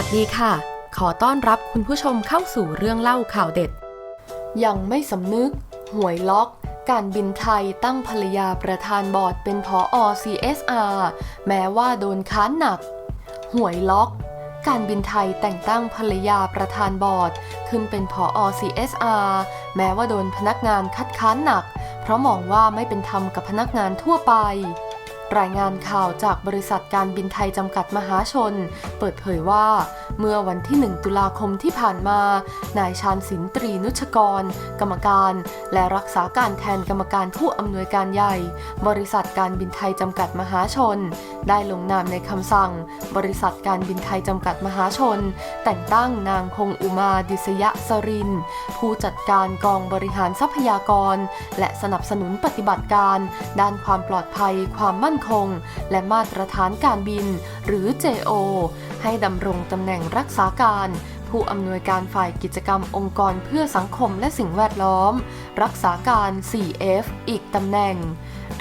ัสดีค่ะ ขอต้อนรับคุณผู้ชมเข้าสู่เรื่องเล่าข่าวเด็ด ยังไม่สำนึก หวยล็อก การบินไทยตั้งภรรยาประธานบอร์ดเป็นผออ CSR แม้ว่าโดนค้านหนัก หวยล็อก การบินไทยแต่งตั้งภรรยาประธานบอร์ด ขึ้นเป็นผออ CSR แม้ว่าโดนพนักงานคัดค้านหนัก เพราะมองว่าไม่เป็นธรรมกับพนักงานทั่วไป รายงานข่าวจากบริษัทการบินไทยจำกัดมหาชน เปิดเผยว่า เมื่อวันที่ 1 ตุลาคมที่ผ่านมา นายชาญศิลตรีนุชกร กรรมการ และรักษาการแทนกรรมการผู้อำนวยการใหญ่ บริษัทการบินไทยจำกัดมหาชน ได้ลงนามในคำสั่ง บริษัทการบินไทยจำกัดมหาชน แต่งตั้งนางพงอุมาดิษยสริน ผู้จัดการกองบริหารทรัพยากร และสนับสนุนปฏิบัติการ ด้านความปลอดภัย ความมั่นคง และมาตรฐานการบิน หรือ JO ให้ดำรงตำแหน่งรักษาการ ผู้อำนวยการฝ่ายกิจกรรมองค์กรเพื่อสังคมและสิ่งแวดล้อม รักษาการ 4F อีกตำแหน่ง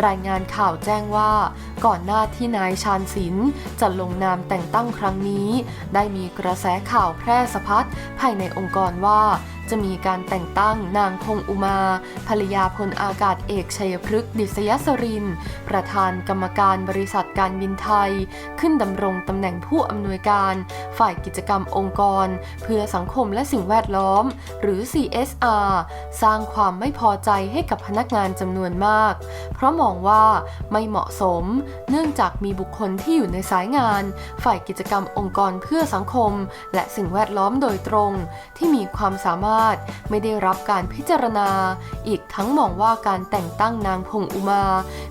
รายงานข่าวแจ้งว่า ก่อนหน้าที่นายชาญศิลป์จะลงนามแต่งตั้งครั้งนี้ ได้มีกระแสข่าวแพร่สะพัดภายในองค์กรว่า จะมีการแต่งตั้งนางพงอุมา ภรรยาพลอากาศเอกชัยพฤกษ์ดิษยสริน ประธานกรรมการบริษัทการบินไทย ขึ้นดำรงตำแหน่งผู้อำนวยการ ฝ่ายกิจกรรมองค์กร เพื่อสังคมและสิ่งแวดล้อม หรือ CSR สร้างความไม่พอใจให้กับพนักงานจำนวนมาก เพราะมองว่าไม่เหมาะสม เนื่องจากมีบุคคลที่อยู่ในสายงาน ฝ่ายกิจกรรมองค์กรเพื่อสังคม และสิ่งแวดล้อมโดยตรง ที่มีความสามารถไม่ได้รับการพิจารณา อีกทั้งมองว่าการแต่งตั้งนางพงอุมา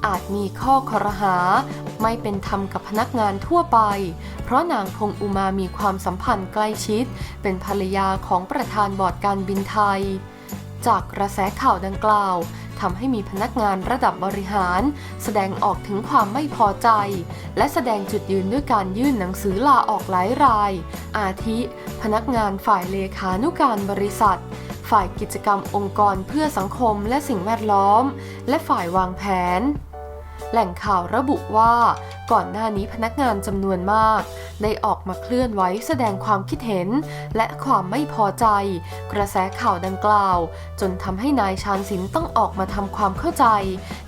อาจมีข้อคอรหา ไม่เป็นธรรมกับพนักงานทั่วไป เพราะนางพงอุมามีความสัมพันธ์ใกล้ชิด เป็นภรรยาของประธานบอร์ดการบินไทย จากกระแสข่าวดังกล่าว ทำให้มีพนักงานระดับบริหาร แสดงออกถึงความไม่พอใจ และแสดงจุดยืนด้วยการยื่นหนังสือลาออกหลายราย อาทิ พนักงานฝ่ายเลขานุการบริษัท ฝ่ายกิจกรรมองค์กรเพื่อสังคมและสิ่งแวดล้อม และฝ่ายวางแผน แหล่งข่าวระบุว่า ก่อนหน้านี้พนักงานจำนวนมาก ได้ออกมาเคลื่อนไหวแสดงความคิดเห็น และความไม่พอใจ กระแสข่าวดังกล่าว จนทำให้นายชาญศิลป์ต้องออกมาทำความเข้าใจ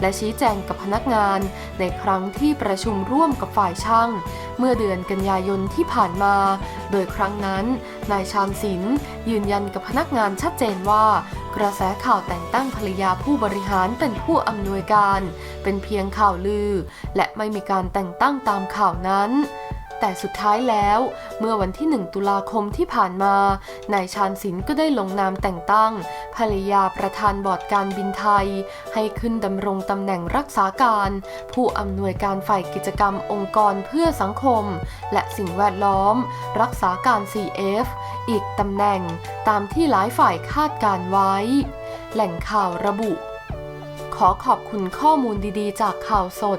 และชี้แจงกับพนักงาน ในครั้งที่ประชุมร่วมกับฝ่ายช่าง เมื่อเดือนกันยายนที่ผ่านมา โดยครั้งนั้น นายชาญศิลป์ยืนยันกับพนักงานชัดเจนว่ากระแสข่าวแต่งตั้งภรรยาผู้บริหารเป็นผู้อำนวยการ เป็นเพียงข่าวลือ และไม่มีการแต่งตั้งตามข่าวนั้น แต่สุดท้ายแล้ว เมื่อวันที่ 1 ตุลาคมที่ผ่านมานายชาญศิลป์ก็ได้ลงนามแต่งตั้ง ภรรยาประธานบอร์ดการบินไทย ให้ขึ้นดำรงตำแหน่งรักษาการ ผู้อำนวยการฝ่ายกิจกรรมองค์กรเพื่อสังคม และสิ่งแวดล้อม รักษาการ CF อีกตำแหน่งตามที่หลายฝ่ายคาดการไว้ แหล่งข่าวระบุ ขอขอบคุณข้อมูลดีๆ จากข่าวสด